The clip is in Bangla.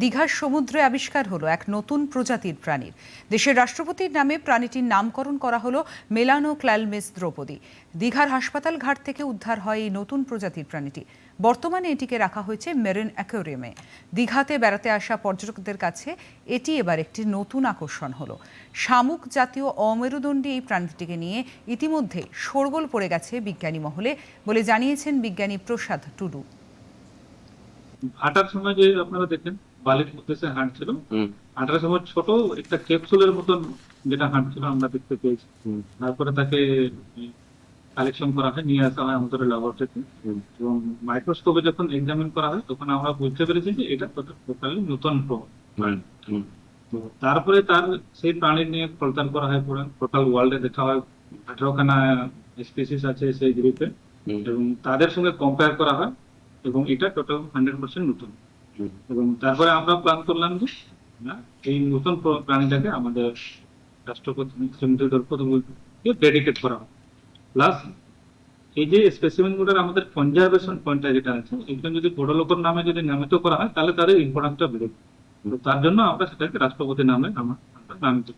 দীঘার সমুদ্রে আবিষ্কার হলো এক নতুন প্রজাতির প্রাণীর দেশের রাষ্ট্রপতির নামে প্রাণীটির নামকরণ করা হলো মেলানো ক্ল্যালমেস দ্রৌপদী। দীঘার হাসপাতাল ঘাট থেকে উদ্ধার হয় এই নতুন প্রজাতির প্রাণীটি। বর্তমানে এটিকে রাখা হয়েছে মেরিন অ্যাকোয়ারিয়ামে দীঘাতে বেড়াতে আসা পর্যটকদের কাছে এটি এবার একটি নতুন আকর্ষণ হলো। শামুক জাতীয় অমেরুদণ্ডী এই প্রাণীটিকে নিয়ে ইতিমধ্যে শোরগোল পড়ে গেছে বিজ্ঞানী মহলে বলে জানিয়েছেন বিজ্ঞানী প্রসাদ টুডু। হাঁটার সময় যে আপনারা দেখেন বালির সে হাঁটছিল। হাঁটার সময় ছোট একটা ক্যাপসুলের মতন যেটা হাঁটছিল আমরা দেখতে পেয়েছি। তারপরে তাকে কালেকশন করা হয় নিয়ে আসা হয় আমাদের ল্যাবরেটরিতে এবং মাইক্রোস্কোপে যখন এক্সামিন করা হয় তখন আমরা বুঝতে পেরেছি যে এটা টোটালি নতুন তো তারপরে তার সেই প্রাণী নিয়ে খোলতান করা হয় পুরো টোটাল ওয়ার্ল্ডে দেখা হয় আঠারোখানা স্পিসিস আছে সেই গ্রুপে এবং তাদের সঙ্গে কম্পেয়ার করা হয় এবং এটা টোটাল হান্ড্রেড পার্সেন্ট নতুন। এবং তারপরে আমরা প্ল্যান করলাম যে এই নতুন প্রাণীটাকে আমাদের রাষ্ট্রপতি ডেডিকেট করা হবে প্লাস এই যে আমাদের কনজারভেশন পয়েন্টটা যেটা আছে এগুলো যদি বড় নামে যদি নামিত করা হয়, তাহলে তাদের ইম্পর্টেন্সটা বেড়ে। তার জন্য আমরা সেটাকে রাষ্ট্রপতি নামে আমার নামিত।